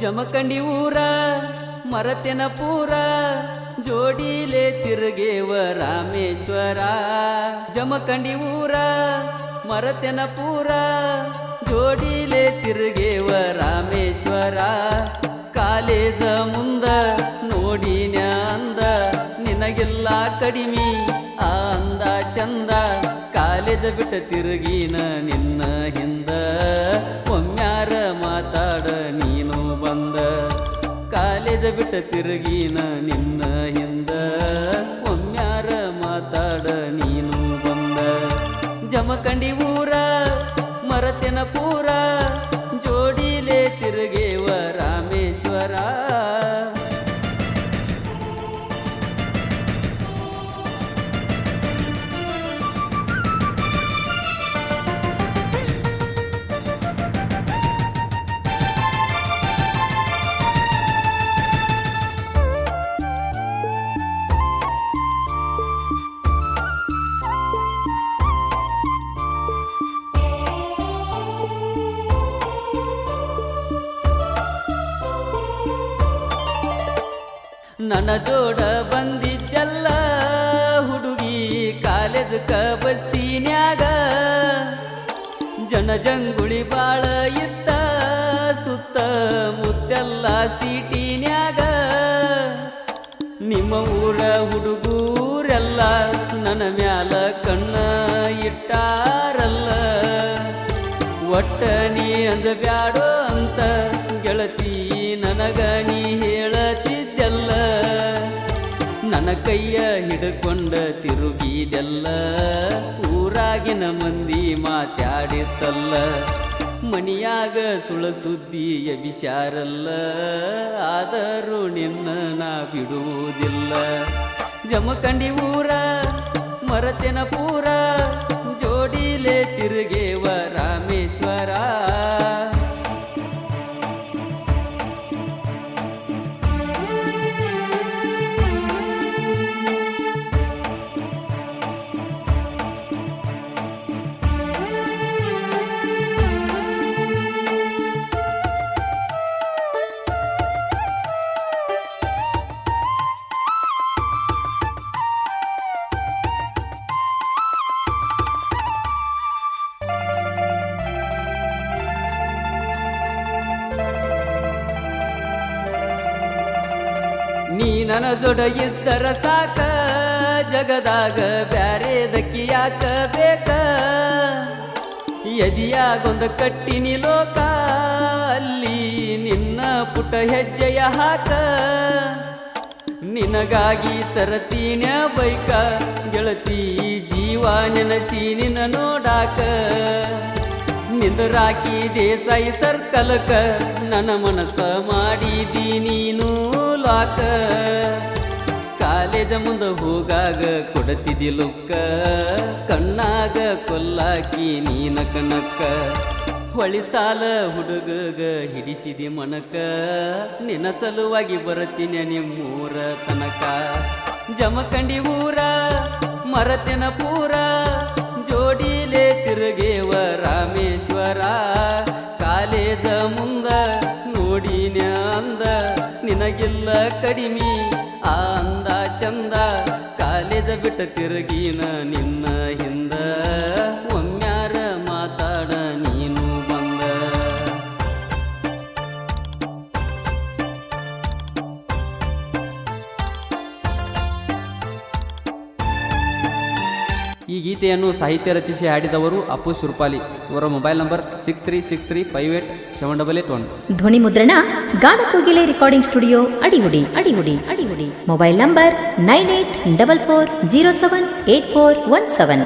ಜಮಖಂಡಿ ಊರ ಮರತೆನ ಪೂರ ಜೋಡಿಲೆ ತಿರುಗೇವ ರಾಮೇಶ್ವರ. ಜಮಖಂಡಿ ಊರ ಮರತೆನ ಪೂರ ಜೋಡಿಲೆ ತಿರುಗೇವ ರಾಮೇಶ್ವರ. ಕಾಲೇಜ ಮುಂದ ನೋಡಿ ಅಂದ, ನಿನಗೆಲ್ಲ ಕಡಿಮೆ ಆ ಅಂದ ಚಂದ. ಕಾಲೇಜ ಬಿಟ್ಟ ತಿರುಗಿನ ನಿನ್ನ ಬಿಟ್ಟ ತಿರುಗಿನ ನಿನ್ನ ಹಿಂದ. ಒಮ್ಮ್ಯಾರ ಮಾತಾಡ ನೀನು ಬಂದ. ಜಮಖಂಡಿ ಊರ ಮರತಿನ ಪೂರ ಜೋಡಿಲೆ ತಿರುಗೇವ ರಾಮೇಶ್ವರ. ನನ್ನ ಜೋಡ ಬಂದಿದ್ದೆಲ್ಲ ಹುಡುಗಿ ಕಾಲೇಜ್ ಬಸ್ಸಿನ್ಯಾಗ ಜನ ಜಂಗುಳಿ ಬಾಳ ಇತ್ತ, ಸುತ್ತ ಮುತ್ತೆಲ್ಲ ಸೀಟಿನ್ಯಾಗ. ನಿಮ್ಮ ಊರ ಹುಡುಗೂರೆಲ್ಲ ನನ್ನ ಮ್ಯಾಲ ಕಣ್ಣ ಇಟ್ಟಾರಲ್ಲ. ಒಟ್ಟ ನೀ ಅಂದ ಬ್ಯಾಡೋ ಅಂತ ಗೆಳತಿ ನನಗ ನೀ ಕೈಯ ಹಿಡ್ಕೊಂಡ ತಿರುಗಿದೆಲ್ಲ, ಊರಾಗಿನ ಮಂದಿ ಮಾತಾಡಿತ್ತಲ್ಲ. ಮನಿಯಾಗ ಸುಳ ಸುದ್ದಿ ಬಿಷಾರಲ್ಲ ಆದರೂ ನಿನ್ನ ನಾ ಬಿಡುವುದಿಲ್ಲ. ಜಮಖಂಡಿ ಊರ, ಮರತೆನ ಪೂರ, ಜೋಡಿಲೆ ತಿರುಗೇವ ನೀ ನನ್ನ ಇದ್ದರ ಸಾಕ, ಜಗದಾಗ ಬ್ಯಾರೆದಕ್ಕಿ ಯಾಕ ಬೇಕ ಎದಿಯಾಗೊಂದು ಕಟ್ಟಿನಿ ಲೋಕ, ಅಲ್ಲಿ ನಿನ್ನ ಪುಟ ಹೆಜ್ಜೆಯ ಹಾಕ. ನಿನಗಾಗಿ ತರತೀನ ಬೈಕ, ಗೆಳತಿ ಜೀವ ನೆನಸಿ ನಿನ್ನ ನೋಡಾಕ. ನಿಂದರಾಕಿ ದೇಸಾಯಿ ಸರ್ಕಲಕ, ನನ್ನ ಮನಸ್ಸ ಮಾಡಿದಿ ನೀನು ಲಾಕ. ಕಾಲೇಜ ಮುಂದೆ ಹೋಗಾಗ ಕೊಡತಿದಿ ಲುಕ್ಕ. ಕಣ್ಣಾಗ ಕೊಲ್ಲಾಕಿ ನೀನ ಕನಕ ಹೊಳಿ ಸಾಲ ಹುಡುಗಗ ಹಿಡಿಸಿದಿ ಮನಕ. ನಿನ್ನ ಸಲುವಾಗಿ ಬರತೀನಿ ನಿಮ್ಮೂರ ತನಕ. ಜಮಕಂಡಿ ಊರ, ಮರತಿನ ಪೂರ ರಾಮೇಶ್ವರ ಕಾಲೇಜ ಮುಂದ ನೋಡಿನ ಅಂದ, ನಿನಗಿಲ್ಲ ಕಡಿಮೆ ಆ ಅಂದ ಚಂದ, ಕಾಲೇಜ ಬಿಟ್ಟ ತಿರುಗಿನ ನಿನ್ನ ಹಿಂದ. ಈ ಗೀತೆಯನ್ನು ಸಾಹಿತ್ಯ ರಚಿಸಿ ಹಾಡಿದವರು ಅಪ್ಪು ಸುರ್ಪಾಲಿ. ಇವರ mobile number six three six three five eight seven double eight one ಧ್ವನಿ ಮುದ್ರಣ Ganakogile recording studio Adigudi Adigudi Adigudi. Mobile number nine eight double four zero seven eight four one seven